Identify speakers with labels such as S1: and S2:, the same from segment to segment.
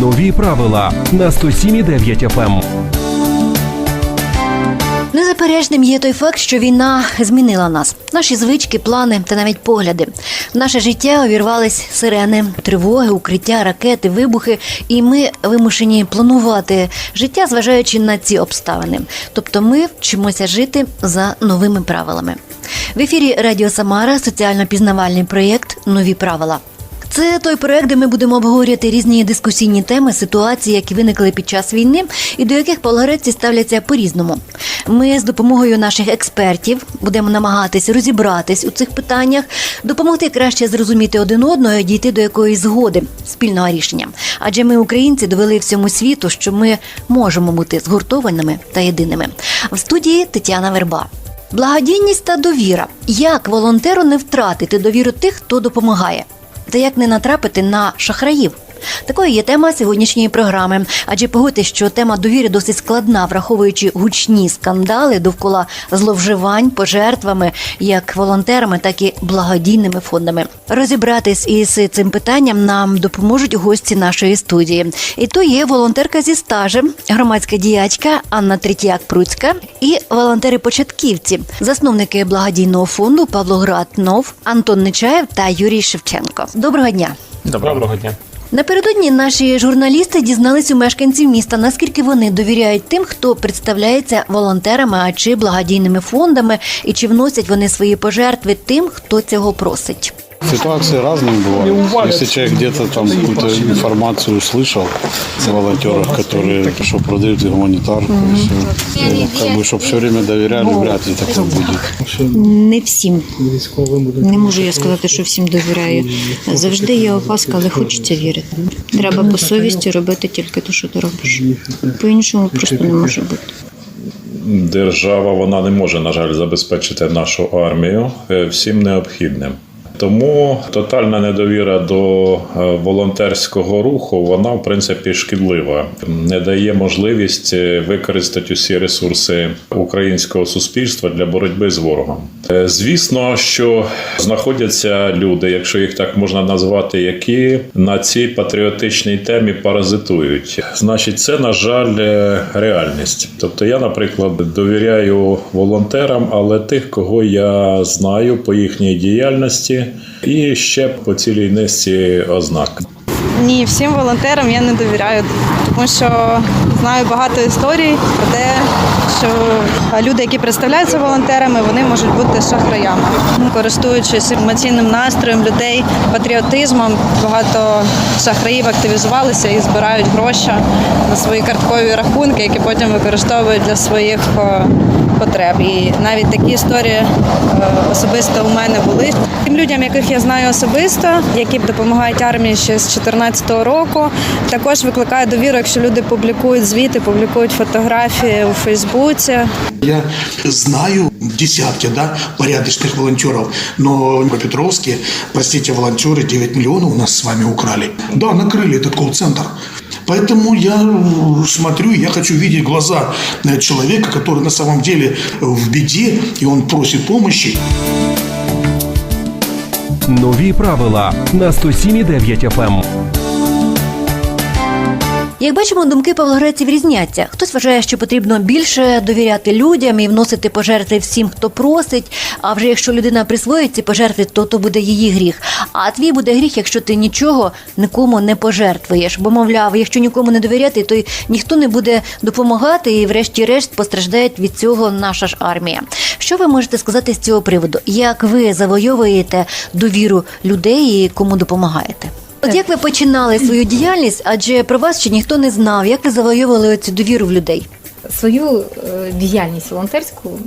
S1: Нові правила на 107,9 FM.
S2: Незаперечним є той факт, що війна змінила нас, наші звички, плани та навіть погляди. В наше життя увірвались сирени, тривоги, укриття, ракети, вибухи, і ми вимушені планувати життя, зважаючи на ці обставини. Тобто, ми вчимося жити за новими правилами. В ефірі Радіо Самара соціально-пізнавальний проєкт Нові правила. Це той проект, де ми будемо обговорювати різні дискусійні теми, ситуації, які виникли під час війни, і до яких полгареці ставляться по-різному. Ми з допомогою наших експертів будемо намагатись розібратись у цих питаннях, допомогти краще зрозуміти один одного і дійти до якоїсь згоди спільного рішення. Адже ми, українці, довели всьому світу, що ми можемо бути згуртованими та єдиними. В студії Тетяна Верба. Благодійність та довіра. Як волонтеру не втратити довіру тих, хто допомагає? Та як не натрапити на шахраїв? Такою є тема сьогоднішньої програми. Адже погодьте, що тема довіри досить складна, враховуючи гучні скандали довкола зловживань пожертвами як волонтерами, так і благодійними фондами. Розібратись із цим питанням нам допоможуть гості нашої студії. І то є волонтерка зі стажем, громадська діячка Анна Третьяк-Пруцька і волонтери-початківці, засновники благодійного фонду Павлоград Нов, Антон Нечаєв та Юрій Шевченко. Доброго дня.
S3: Доброго дня.
S2: Напередодні наші журналісти дізнались у мешканців міста, наскільки вони довіряють тим, хто представляється волонтерами чи благодійними фондами, і чи вносять вони свої пожертви тим, хто цього просить.
S4: Ситуации разные бывают. Если человек где-то там какую-то информацию услышал о волонтерах, которые что продают гуманитарку, и все. Ну, как бы, чтобы все время доверяли, вряд ли такое будет.
S5: Не всім. Не можу я сказати, що всім довіряю. Завжди є опаска, але хочеться вірити. Треба по совісті робити тільки те, що ти робиш. По-іншому просто не може бути.
S3: Держава вона не може, на жаль, забезпечити нашу армію е, всім необхідним. Тому тотальна недовіра до е, волонтерського руху, вона в принципі шкідлива, не дає можливість е, використати усі ресурси українського суспільства для боротьби з ворогом. Е, Звісно, що знаходяться люди, якщо їх так можна назвати, які на цій патріотичній темі паразитують. Значить, це на жаль е, реальність. Тобто, я, наприклад, довіряю волонтерам, але тих, кого я знаю по їхній діяльності, і ще по цілій низці ознак.
S6: Ні, всім волонтерам я не довіряю, тому що знаю багато історій про те, що люди, які представляються волонтерами, вони можуть бути шахраями. Користуючись емоційним настроєм людей, патріотизмом, багато шахраїв активізувалися і збирають гроші на свої карткові рахунки, які потім використовують для своїх е, потреб. І навіть такі історії е, особисто у мене були. Тим людям, яких я знаю особисто, які допомагають армії ще з 2014 року, також викликає довіру, якщо люди публікують звіти, публікують фотографії у Фейсбуці.
S7: Я знаю десятки да, порядочных волонтеров, но по Петровске, простите, волонтеры 9 миллионов у нас с вами украли. Да, накрыли этот колл-центр. Поэтому я э, смотрю, я хочу видеть глаза э, человека, который на самом деле в беде, и он просит помощи.
S1: Нові правила на 107,9 FM.
S2: Як бачимо, думки павлоградців різняться. Хтось вважає, що потрібно більше довіряти людям і вносити пожертви всім, хто просить. А вже якщо людина присвоїть ці пожертви, то то буде її гріх. А твій буде гріх, якщо ти нічого нікому не пожертвуєш. Бо, мовляв, якщо нікому не довіряти, то й ніхто не буде допомагати, і, врешті-решт, постраждає від цього наша ж армія. Що ви можете сказати з цього приводу? Як ви завойовуєте довіру людей і кому допомагаєте? От як ви починали свою діяльність, адже про вас ще ніхто не знав, як ви завойовували цю довіру в людей?
S8: Свою е, діяльність волонтерську,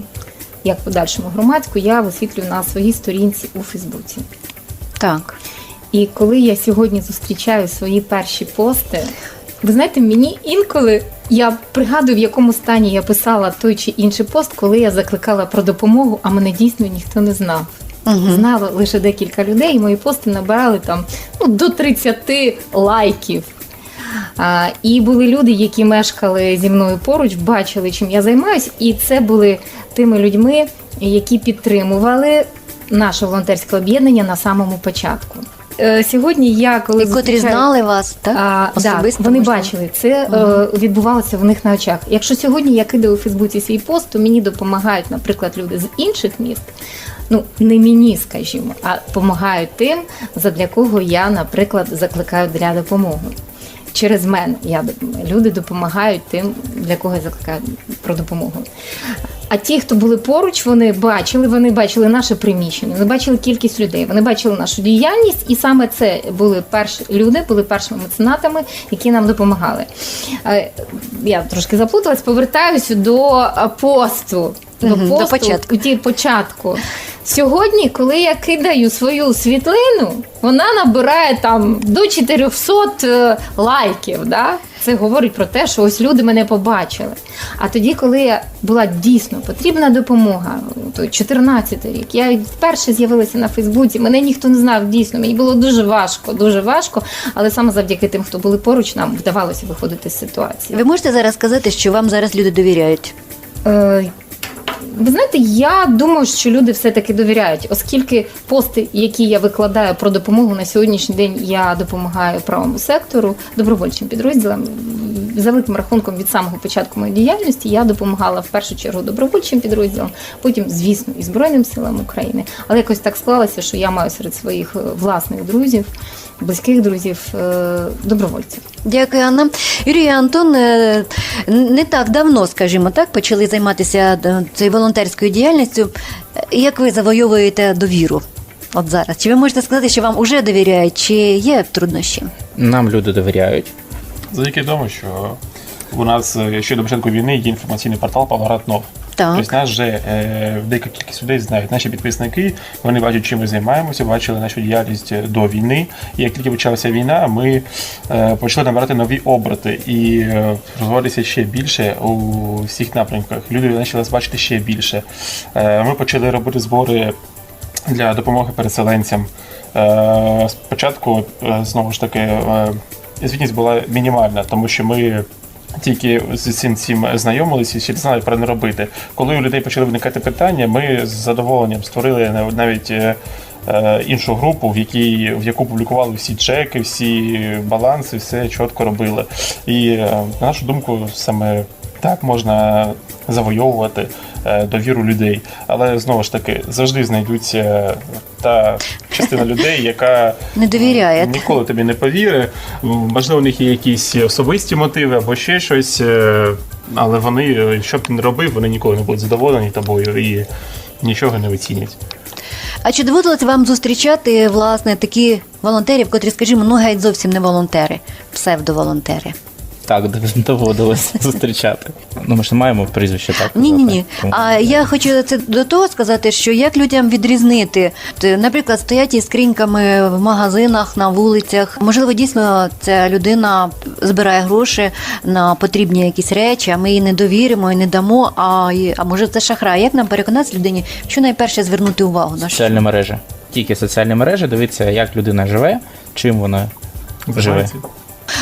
S8: як подальшому громадську, я висвітлюю на своїй сторінці у Фейсбуці.
S2: Так.
S8: І коли я сьогодні зустрічаю свої перші пости, ви знаєте, мені інколи я пригадую, в якому стані я писала той чи інший пост, коли я закликала про допомогу, а мене дійсно ніхто не знав. Знало лише декілька людей, і мої пости набирали там ну, до 30 лайків. А, і були люди, які мешкали зі мною поруч, бачили, чим я займаюсь, і це були тими людьми, які підтримували наше волонтерське об'єднання на самому початку. е, сьогодні я коли
S2: І котрі знали вас, так?
S8: А, да,
S2: Особисто,
S8: вони
S2: можливо?
S8: бачили це е, відбувалося в них на очах. Якщо сьогодні я кидаю у Фейсбуці свій пост, то мені допомагають, наприклад, люди з інших міст. Ну не мені, скажімо, а допомагають тим, задля кого я, наприклад, закликаю для допомоги. Через мене я люди допомагають тим, для кого я закликаю про допомогу. А ті, хто були поруч, вони бачили, вони бачили наше приміщення, вони бачили кількість людей, вони бачили нашу діяльність, і саме це були перші люди, були першими меценатами, які нам допомагали. Е, Я трошки заплуталась, повертаюся до е, посту. До
S2: Мгм, до початку.
S8: у ті початку. Сьогодні, коли я кидаю свою світлину, вона набирає там до 400 е, лайків. Да? Це говорить про те, що ось люди мене побачили. А тоді, коли я була дійсно потрібна допомога, то 14 рік, я вперше з'явилася на Фейсбуці, мене ніхто не знав дійсно. Мені було дуже важко, дуже важко, але саме завдяки тим, хто були поруч, нам вдавалося виходити з ситуації.
S2: Ви можете зараз сказати, що вам зараз люди довіряють?
S8: Е, Ви знаєте, я думаю, що люди все-таки довіряють, оскільки пости, які я викладаю про допомогу на сьогоднішній день, я допомагаю правому сектору, добровольчим підрозділам. За великим рахунком від самого початку моєї діяльності я допомагала в першу чергу добровольчим підрозділам, потім, звісно, і Збройним силам України. Але якось так склалося, що я маю серед своїх е, власних друзів, близьких друзів, е, добровольців.
S2: Дякую, Анна. Юрій Антон е, не так давно, скажімо так, почали займатися цією волонтерською діяльністю. Як ви завойовуєте довіру? От зараз. Чи ви можете сказати, що вам уже довіряють, чи є труднощі?
S9: Нам люди довіряють.
S10: Завдяки тому, що у нас ще до початку війни є інформаційний портал Павлоград Нов.
S2: Так.
S10: Тобто нас вже е, деяка кількість людей знають. Наші підписники, вони бачать, чим ми займаємося, бачили нашу діяльність е, до війни. І як тільки почалася війна, ми е, почали набирати нові оберти і е, розвиватися ще більше у всіх напрямках. Люди почали нас бачити ще більше. Е, ми почали робити збори для допомоги переселенцям. Е, Спочатку, е, знову ж таки, е, звітність була мінімальна, тому що ми. Тільки з цим цим знайомилися і ще знали, про не робити. Коли у людей почали виникати питання, ми з задоволенням створили навіть е, е, іншу групу, в якій в яку публікували всі чеки, всі баланси, все чітко робили. І е, на нашу думку, саме так можна завойовувати е, довіру людей. Але знову ж таки, завжди знайдуться та частина людей, яка
S2: Не довіряє.
S10: ніколи тобі не повірить. Можливо, у них є якісь особисті мотиви або ще щось, е, але вони, е, що б ти не робив, вони ніколи не будуть задоволені тобою і нічого не оцінять.
S2: А чи доводилось вам зустрічати власне такі волонтерів, котрі, скажімо, ну геть зовсім не волонтери, псевдоволонтери?
S9: Так, доводилось зустрічати. Ну, ми ж не маємо прізвище, так?
S2: Ні, ні, ні. А я хочу це до того сказати, що як людям відрізнити, наприклад, стоять із скриньками в магазинах, на вулицях. Можливо, дійсно ця людина збирає гроші на потрібні якісь речі, а ми їй не довіримо і не дамо. А, а може це шахрай? Як нам переконатися людині, що найперше звернути увагу на?
S9: Соціальні мережі. Тільки соціальні мережі, дивитися, як людина живе, чим вона живе.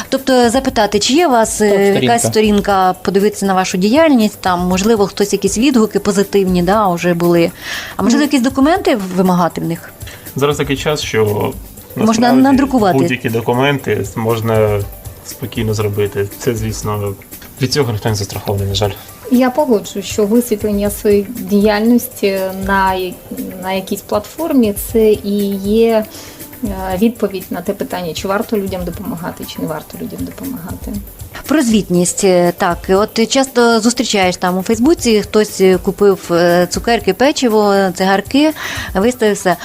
S2: Тобто запитати, чи є у вас е,
S9: Так, сторінка.
S2: якась сторінка, подивитися на вашу діяльність, там можливо хтось якісь відгуки позитивні, да, вже були. А можливо, якісь документи вимагати в них?
S10: Зараз такий час, що
S2: Можна надрукувати.
S10: будь-які документи можна спокійно зробити. Це, звісно, від цього ніхто не застрахований, на жаль.
S8: Я погоджуюсь, що висвітлення своєї діяльності на, на якійсь платформі це і є відповідь на те питання, чи варто людям допомагати, чи не варто людям допомагати.
S2: Про звітність, е, так, от часто зустрічаєш там у Фейсбуці, хтось е, купив е, цукерки, печиво, цигарки, виставився.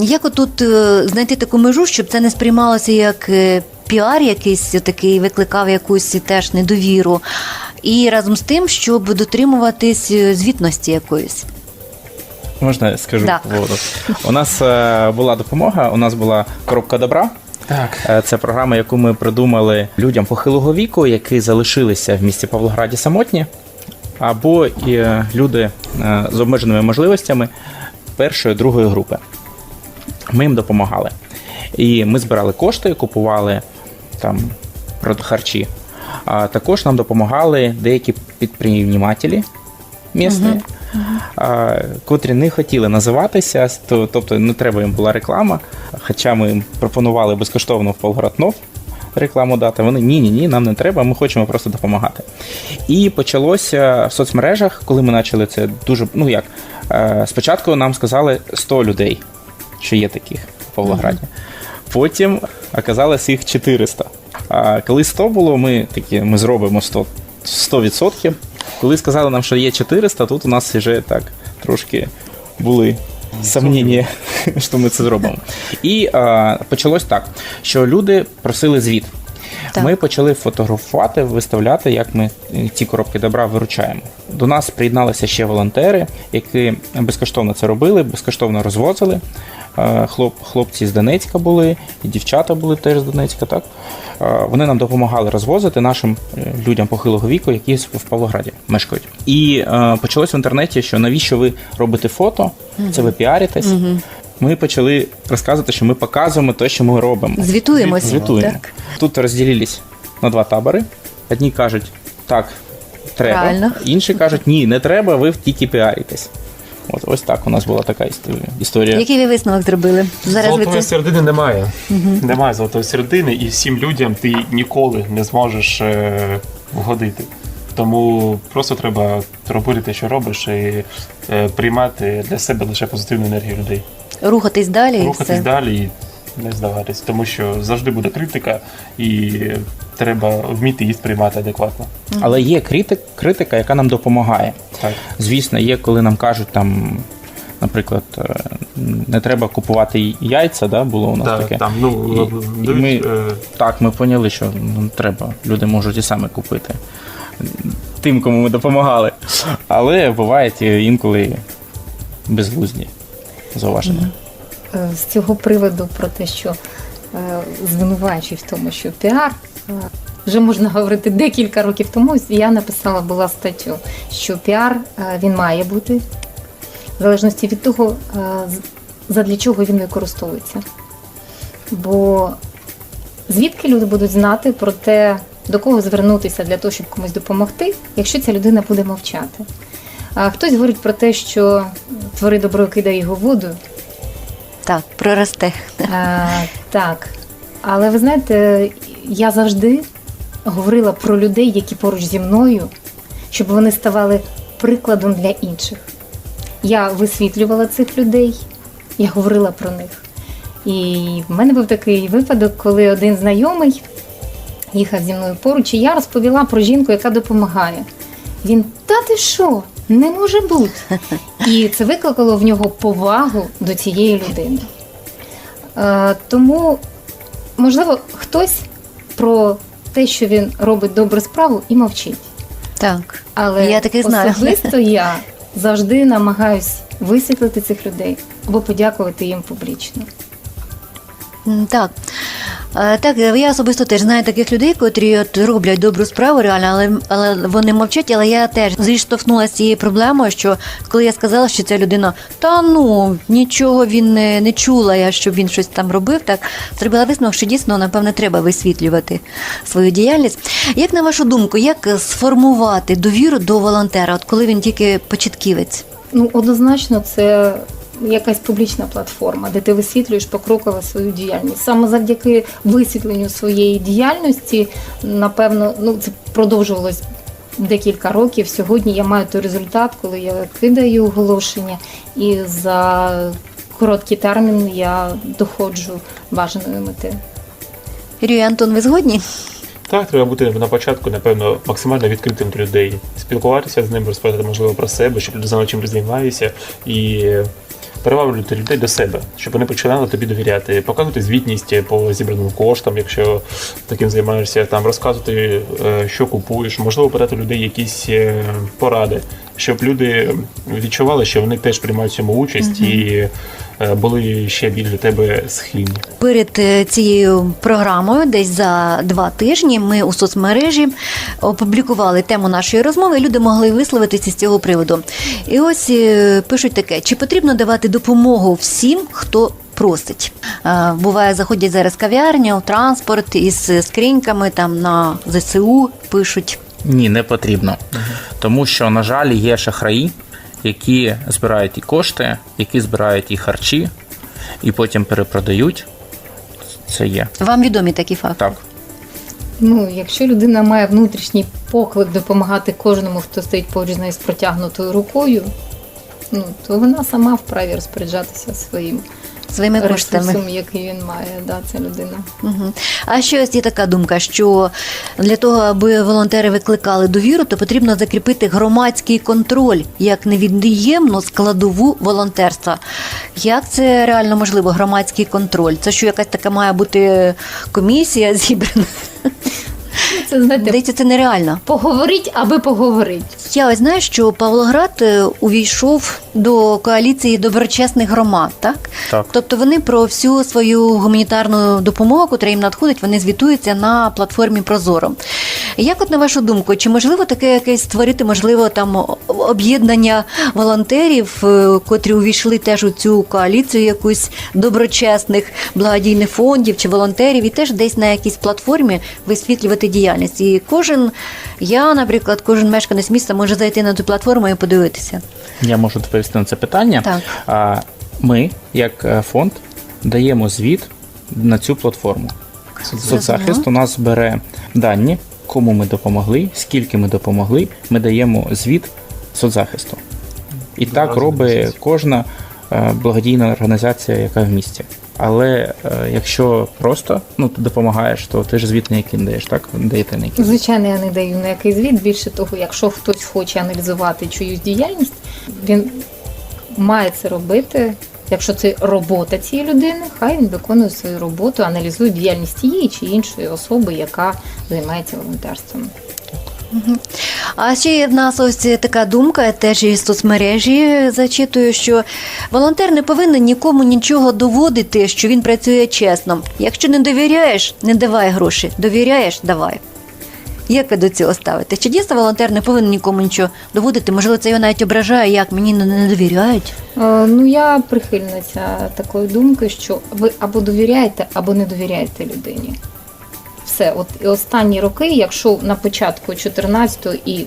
S2: Як отут е, знайти таку межу, щоб це не сприймалося як е, піар якийсь такий, викликав якусь теж недовіру, і разом з тим, щоб дотримуватись е, звітності якоїсь.
S9: Можна я скажу
S2: Да.
S9: по поводу? У нас е, була допомога, у нас була коробка добра.
S10: Так.
S9: Е, Це програма, яку ми придумали людям похилого віку, які залишилися в місті Павлограді самотні, або і е, люди е, з обмеженими можливостями першої, другої групи. Ми їм допомагали. І ми збирали кошти, купували там прод- харчі. А також нам допомагали деякі підприємнімателі місцеві. Котрі не хотіли називатися, то- тобто не треба їм була реклама. Хоча ми їм пропонували безкоштовно в Полграднов рекламу дати. Вони ні, ні, ні, нам не треба, ми хочемо просто допомагати. І почалося в соцмережах, коли ми почали це дуже. Ну як е, спочатку нам сказали 100 людей, що є таких в Павлограді. Потім оказалось їх 400. А коли 100 було, ми такі ми зробимо 100, 100%. Коли сказали нам, що є 400, тут у нас вже так трошки були сумніння, що ми це зробимо. І а, почалось так, що люди просили звіт.
S2: Так.
S9: Ми почали фотографувати, виставляти, як ми ці коробки добра виручаємо. До нас приєдналися ще волонтери, які безкоштовно це робили, безкоштовно розвозили. Е, Хлоп, хлопці з Донецька були, і дівчата були теж з Донецька. Так Е, вони нам допомагали розвозити нашим е, людям похилого віку, які в Павлограді мешкають. І е, почалось в інтернеті, що навіщо ви робите фото, це ви піаритесь. Ми почали розказувати, що ми показуємо те, що ми робимо.
S2: Звітуємось.
S9: Звітуємо.
S2: Так.
S9: Тут розділились на два табори. Одні кажуть, так, треба.
S2: Правильно.
S9: Інші кажуть, ні, не треба, ви тільки піаритесь. От ось так у нас була така історія. історія.
S2: Який ви висновок зробили? Зараз ви
S10: Золотої
S2: це
S10: середини немає. Немає золотої середини, і всім людям ти ніколи не зможеш е, вгодити. Тому просто треба робити те, що робиш, і е, приймати для себе лише позитивну енергію людей.
S2: рухатись далі і
S10: Рухатись
S2: все.
S10: далі і не здаватись, тому що завжди буде критика, і треба вміти її сприймати адекватно.
S9: Але є критик, критика, яка нам допомагає.
S10: Так.
S9: Звісно, є, коли нам кажуть там. Наприклад, е, не треба купувати яйця, да, було у нас
S10: Так,
S9: таке.
S10: там, ну,
S9: І- і ми,
S10: е,
S9: Так, ми поняли, що ну, треба. Люди можуть і самі купити тим, кому ми допомагали. Але бувають інколи безглузді зауваження.
S8: Е, з цього приводу про те, що е, звинувачують в тому, що піар. е, Вже можна говорити декілька років тому. Я написала була статтю, що піар він має бути в залежності від того, задля чого він використовується. Бо звідки люди будуть знати про те, до кого звернутися для того, щоб комусь допомогти, якщо ця людина буде мовчати. А хтось говорить про те, що твори добро кидає його воду,
S2: Так, проросте.
S8: а, так. Але ви знаєте, я завжди говорила про людей, які поруч зі мною, щоб вони ставали прикладом для інших. Я висвітлювала цих людей, я говорила про них. І в мене був такий випадок, коли один знайомий їхав зі мною поруч, і я розповіла про жінку, яка допомагає. Він, та ти що? Не може бути. І це викликало в нього повагу до цієї людини. Е, Тому, можливо, хтось про те, що він робить добру справу, і мовчить.
S2: Так.
S8: Але
S2: Я таких знаю.
S8: особисто я завжди намагаюсь висвітлити цих людей або подякувати їм публічно.
S2: Так. Е, Так, я особисто теж знаю таких людей, котрі от роблять добру справу, реально, але, але вони мовчать. Але я теж зіштовхнулася з цією проблемою, що коли я сказала, що ця людина, та ну нічого він не, не чула, я щоб він щось там робив, так зробила висновок, що дійсно, напевне, треба висвітлювати свою діяльність. Як на вашу думку, як сформувати довіру до волонтера, от коли він тільки початківець?
S8: Ну, однозначно, це якась публічна платформа, де ти висвітлюєш покроково свою діяльність. Саме завдяки висвітленню своєї діяльності, напевно, ну це продовжувалось декілька років. Сьогодні я маю той результат, коли я кидаю оголошення, і за короткий термін я доходжу бажаної мети.
S2: Юрій Антон, ви згодні?
S10: Так, треба бути на початку, напевно, максимально відкритим до людей, спілкуватися з ними, розповідати можливо про себе, щоб люди знали, чим ти займаєшся, і переваблювати людей до себе, щоб вони починали тобі довіряти, показувати звітність по зібраним коштам, якщо таким займаєшся, там розказувати, е, що купуєш, можливо, питати людей якісь е, поради, щоб люди відчували, що вони теж приймають в цьому участь і е, були ще більш до тебе схильні.
S2: Перед е, цією програмою, десь за два тижні, ми у соцмережі опублікували тему нашої розмови. і Люди могли висловитися з цього приводу. І ось е, пишуть таке: чи потрібно давати допомогу всім, хто просить? Е, Буває, заходять зараз кав'ярня, у транспорт із скриньками там на ЗСУ пишуть.
S9: Ні, не потрібно. Тому що, на жаль, є шахраї, які збирають і кошти, які збирають і харчі, і потім перепродають. Це є.
S2: Вам відомі такі факти?
S9: Так.
S8: Ну, якщо людина має внутрішній поклик допомагати кожному, хто стоїть поруч з нею з протягнутою рукою, ну то вона сама вправі розпоряджатися своїм
S2: Своїми коштами.
S8: ресурсом, який він має. Да, ця людина.
S2: Угу. А ще ось є така думка, що для того, аби волонтери викликали довіру, то потрібно закріпити громадський контроль як невід'ємну складову волонтерства. Як це реально можливо, громадський контроль? Це що якась така має бути комісія зібрана?
S8: Це знаєте,
S2: Здається, це нереально.
S8: поговорить, аби поговорить.
S2: Я ось знаю, що Павлоград е, увійшов до коаліції доброчесних громад, так?
S9: Так.
S2: Тобто вони про всю свою гуманітарну допомогу, яка їм надходить, вони звітуються на платформі Прозоро. Як от на вашу думку, чи можливо таке якесь створити, можливо, там об'єднання волонтерів, е, котрі увійшли теж у цю коаліцію якусь доброчесних благодійних фондів чи волонтерів, і теж десь на якійсь платформі висвітлювати діяльність. І кожен, я, наприклад, кожен мешканець міста може зайти на цю платформу і подивитися.
S9: Я можу відповісти на це питання.
S2: Так.
S9: Ми, як е, фонд, даємо звіт на цю платформу. Соцзахист у нас бере дані, кому ми допомогли, скільки ми допомогли. Ми даємо звіт соцзахисту. І так робить кожна е, благодійна організація, яка в місті. Але е, якщо просто ну, ти допомагаєш, то ти ж звіт не даєш, так? Даєте ніякий.
S8: Звичайно, я не даю ніякий звіт. Більше того, якщо хтось хоче аналізувати чиюсь діяльність, він має це робити. Якщо це робота цієї людини, хай він виконує свою роботу, аналізує діяльність тієї чи іншої особи, яка займається волонтерством.
S2: А ще в нас ось така думка, теж із соцмережі зачитую, що волонтер не повинен нікому нічого доводити, що він працює чесно. Якщо не довіряєш, не давай гроші. Довіряєш, давай. Як ви до цього ставите? Чи дійсно волонтер не повинен нікому нічого доводити? Можливо, це його навіть ображає, як мені не- не довіряють.
S8: Е, Ну, я прихильниця такої думки, що ви або довіряєте, або не довіряєте людині. Все, от і останні роки, якщо на початку 14-го і е,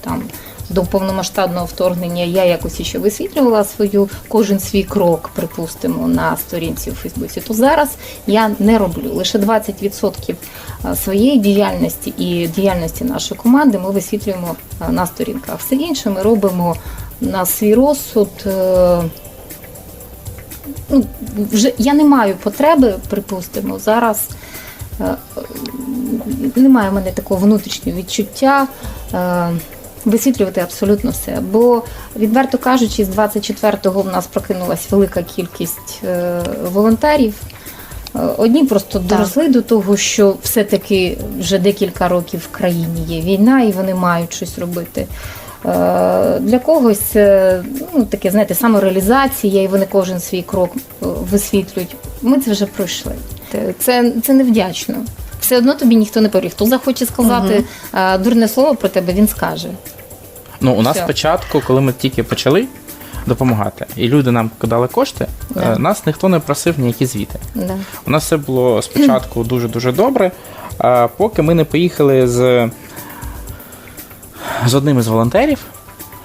S8: там до повномасштабного вторгнення я якось ще висвітлювала свою кожен свій крок, припустимо, на сторінці у Фейсбуці, то зараз я не роблю. Лише 20% своєї діяльності і діяльності нашої команди ми висвітлюємо е, на сторінках. Все інше ми робимо на свій розсуд. е, Ну, вже я не маю потреби, припустимо, зараз е, е, немає в мене такого внутрішнього відчуття е, висвітлювати абсолютно все. Бо, відверто кажучи, з 24-го в нас прокинулась велика кількість е, волонтерів. Е, Одні просто доросли до того, що все-таки вже декілька років в країні є війна, і вони мають щось робити. Е, Для когось е, ну, таке, знаєте, самореалізація, і вони кожен свій крок е, висвітлюють. Ми це вже пройшли. Те- Це, це невдячно. Все одно тобі ніхто не поріг. Хто захоче сказати е, дурне слово про тебе, він скаже.
S9: Ну, у нас
S8: Все.
S9: спочатку, коли ми тільки почали допомагати, і люди нам кидали кошти,
S8: Да.
S9: е, нас ніхто не просив ніякі звіти.
S8: Да.
S9: У нас все було спочатку дуже-дуже добре, а поки ми не поїхали з, з одним із волонтерів,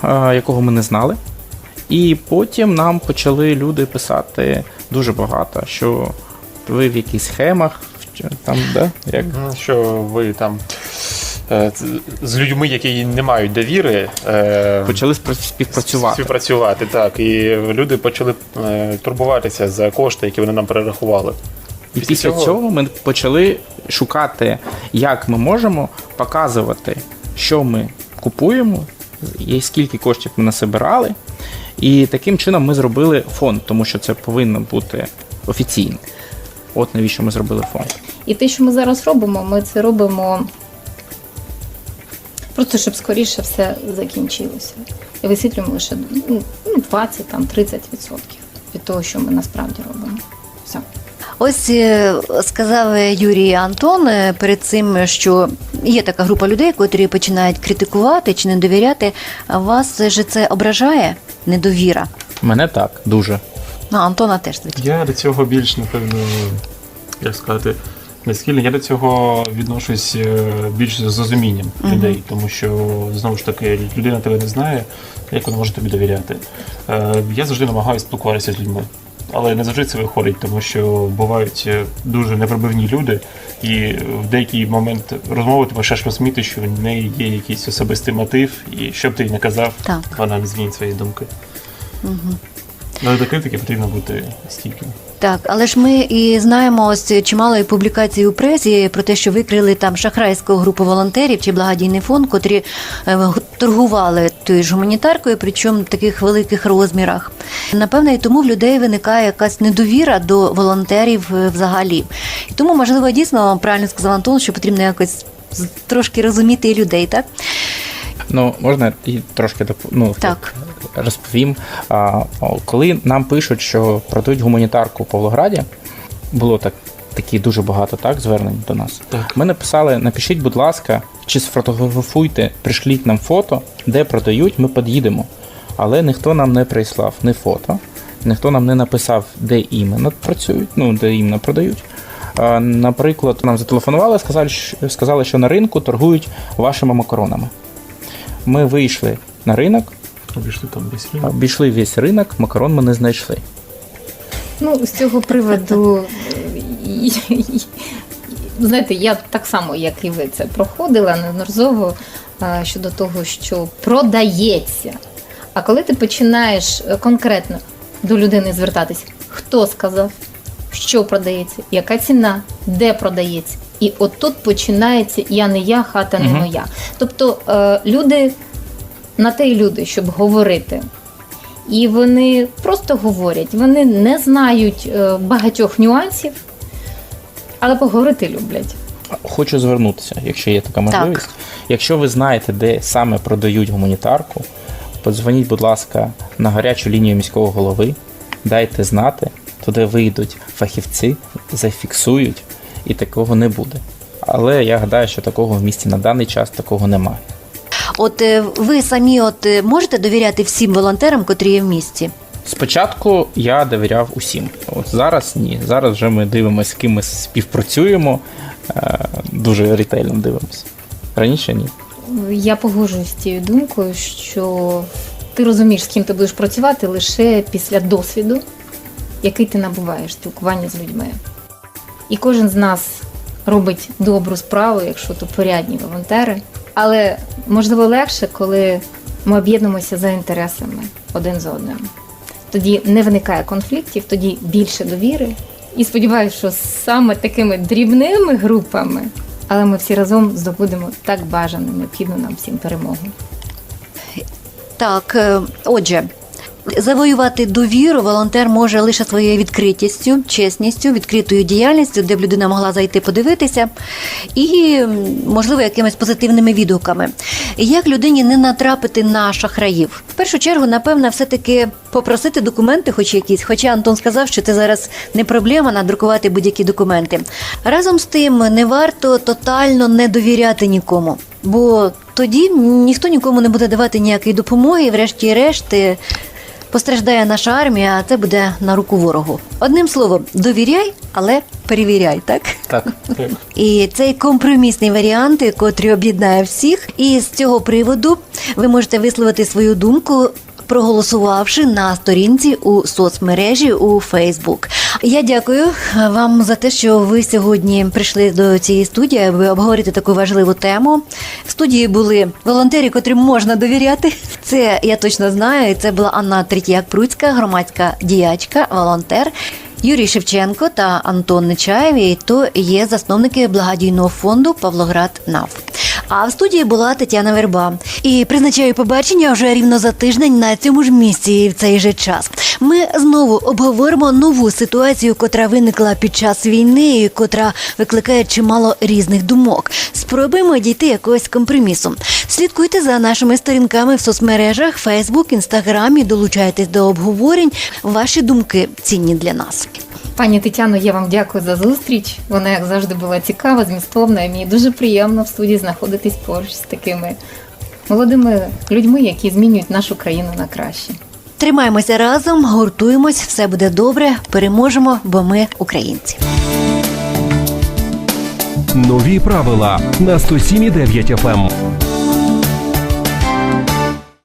S9: а, якого ми не знали. І потім нам почали люди писати дуже багато, що ви в якихось схемах, там, да? Як?
S10: Що ви там е, з- людьми, які не мають довіри, е,
S9: почали співпрацювати.
S10: співпрацювати. Так, і люди почали е, турбуватися за кошти, які вони нам перерахували.
S9: І після цього ми почали шукати, як ми можемо показувати, що ми купуємо, і скільки коштів ми насобирали. І таким чином ми зробили фонд, тому що це повинно бути офіційно. От навіщо ми зробили фонд.
S8: І те, що ми зараз робимо, ми це робимо просто щоб скоріше все закінчилося. І висвітлюємо лише ну, 20 там 30% від того, що ми насправді робимо. Все.
S2: Ось е, сказав Юрій Антон е, перед цим, що є така група людей, котрі починають критикувати чи не довіряти. А вас же це ображає недовіра.
S9: Мене так, дуже.
S2: Ну, Антона теж звичайно.
S11: Я до цього більш, напевно, як сказати,
S10: Наскільки я до цього відношусь е, більш з розумінням людей, тому що знову ж таки людина тебе не знає, як вона може тобі довіряти. Е, Я завжди намагаюся спілкуватися з людьми. Але не завжди це виходить, тому що бувають е, дуже непробивні люди, і в деякий момент розмови ти почнеш розуміти, що в неї є якийсь особистий мотив, і що б ти їй не казав,
S2: Так.
S10: вона не змінить свої думки. Але до критики потрібно бути стійким.
S2: Так, але ж ми і знаємо ось чимало і публікацій у пресі про те, що викрили там шахрайську групу волонтерів чи благодійний фонд, котрі е, торгували тою ж гуманітаркою, причому в таких великих розмірах. Напевно, і тому в людей виникає якась недовіра до волонтерів е, взагалі. І тому, можливо, дійсно правильно сказав Антон, що потрібно якось трошки розуміти людей, так?
S9: Ну, можна і трошки доп... ну,
S2: Так.
S9: Розповім. Коли нам пишуть, що продають гуманітарку в Павлограді, було так. Такі дуже багато так звернень до нас.
S10: Так.
S9: Ми написали: напишіть, будь ласка, чи сфотографуйте, пришліть нам фото, де продають, ми під'їдемо. Але ніхто нам не прислав ні фото, ніхто нам не написав, де іменно працюють, ну де іменно продають. А, Наприклад, нам зателефонували, сказали, сказали, що на ринку торгують вашими макаронами. Ми вийшли на ринок,
S10: Обійшли там десь ринок.
S9: обійшли весь ринок, макарон ми не знайшли.
S8: Ну, з цього приводу, знаєте, я так само, як і ви це проходила неодноразово щодо того, що продається. А коли ти починаєш е, конкретно до людини звертатись, хто сказав, що продається, яка ціна, де продається. І отут починається я не я, хата не моя. Тобто е, люди на те й люди, щоб говорити. І вони просто говорять, вони не знають е, багатьох нюансів, але поговорити люблять.
S9: Хочу звернутися, якщо є така можливість. Якщо ви знаєте, де саме продають гуманітарку, подзвоніть, будь ласка, на гарячу лінію міського голови, дайте знати, туди вийдуть фахівці, зафіксують, і такого не буде. Але я гадаю, що такого в місті на даний час такого немає.
S2: От е, ви самі от е, можете довіряти всім волонтерам, котрі є в місті?
S9: Спочатку я довіряв усім. От зараз ні. Зараз вже ми дивимося, з ким ми співпрацюємо, е, дуже ретельно дивимося. Раніше ні.
S8: Я погоджуюсь з цією думкою, що ти розумієш, з ким ти будеш працювати лише після досвіду, який ти набуваєш спілкування з людьми. І кожен з нас робить добру справу, якщо то порядні волонтери. Але можливо легше, коли ми об'єднуємося за інтересами один за одним. Тоді не виникає конфліктів, тоді більше довіри. І сподіваюся, що саме такими дрібними групами, але ми всі разом здобудемо так бажану, необхідну нам всім перемогу.
S2: Так, е, отже, завоювати довіру волонтер може лише своєю відкритістю, чесністю, відкритою діяльністю, де б людина могла зайти подивитися, і, можливо, якимись позитивними відгуками. Як людині не натрапити на шахраїв? В першу чергу, напевно, все-таки попросити документи, хоч якісь. Хоча Антон сказав, що це зараз не проблема надрукувати будь-які документи. Разом з тим, не варто тотально не довіряти нікому. Бо тоді ніхто нікому не буде давати ніякої допомоги, врешті-решт постраждає наша армія, а це буде на руку ворогу. Одним словом, довіряй, але перевіряй, так?
S9: Так.
S2: І цей компромісний варіант, котрий об'єднає всіх. І з цього приводу ви можете висловити свою думку. Проголосувавши на сторінці у соцмережі у Фейсбук. Я дякую вам за те, що ви сьогодні прийшли до цієї студії, аби обговорити таку важливу тему. В студії були волонтери, котрим можна довіряти. Це я точно знаю. Це була Анна Третьяк-Пруцька, громадська діячка, волонтер. Юрій Шевченко та Антон Нечаєв, і то є засновники благодійного фонду Павлоград НАВ. А в студії була Тетяна Верба. І призначаю побачення вже рівно за тиждень на цьому ж місці і в цей же час. Ми знову обговоримо нову ситуацію, котра виникла під час війни, і котра викликає чимало різних думок. Спробуємо дійти якогось компромісу. Слідкуйте за нашими сторінками в соцмережах, Фейсбук, Інстаграм і долучайтесь до обговорень. Ваші думки цінні для нас.
S8: Пані Тетяно, я вам дякую за зустріч. Вона, як завжди, була цікава, змістовна. І мені дуже приємно в студії знаходитись поруч з такими молодими людьми, які змінюють нашу країну на краще.
S2: Тримаємося разом, гуртуємось, все буде добре, переможемо, бо ми українці.
S1: Нові правила на 107,9 FM.